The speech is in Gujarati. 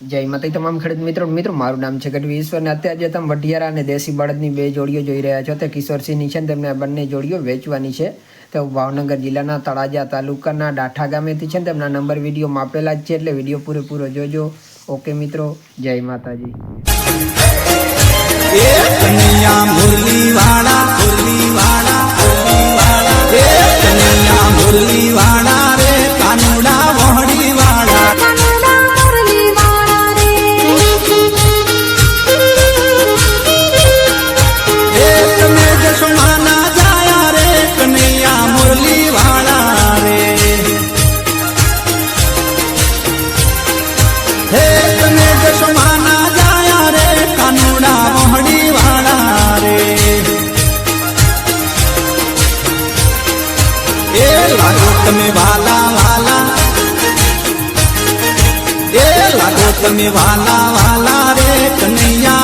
જય માતા તમામ ખેડૂત મિત્રો મિત્રો, મારું નામ છે ગઢવી ઈશ્વર અને અત્યારે તમે વઢિયારા અને દેશી બળદની બે જોડીઓ જોઈ રહ્યા છો તે કિશોરસિંહની છે તેમને આ બંને જોડીઓ વેચવાની છે. તો ભાવનગર જિલ્લાના તળાજા તાલુકાના ડાઠા ગામેથી છે તેમના નંબર વિડીયોમાં આપેલા જ છે એટલે વીડિયો પૂરેપૂરો જોજો. ઓકે મિત્રો, જય માતાજી. એ લાગો તમે વાલા વાલા. એ લાગો તમે વાલા વાલા રે કનૈયા.